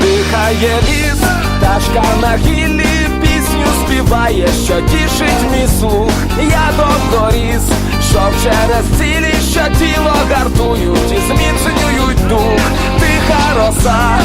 Дихає ліс, пташка на гіллі пісню співає, що тішить мій слух. Я докторіс, що через цілі, що тіло гартують і зміцнюють дух. Тиха роса,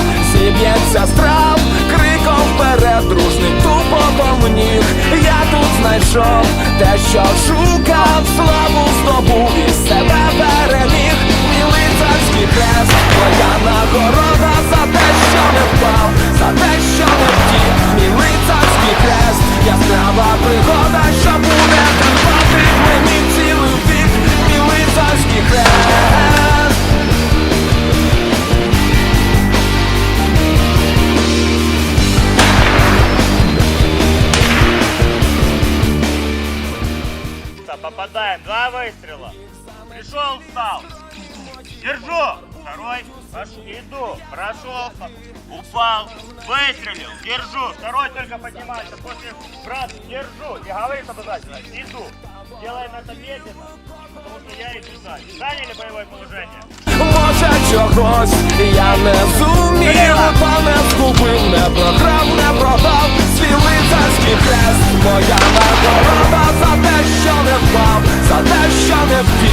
Да, Попадаем. Два выстрела. Пришел, встал. Держу. Второй. Пошел. Иду. Прошел. Упал. Выстрелил. Держу. Второй только поднимается. После брат, держу. Не говорит обязательно. Иду. Делаем это медленно, потому что я иду сзади. Заняли боевое положение. Може чогось я не зумів, та не згубив, не програв, не продав свій лицарський хрест, моя те, що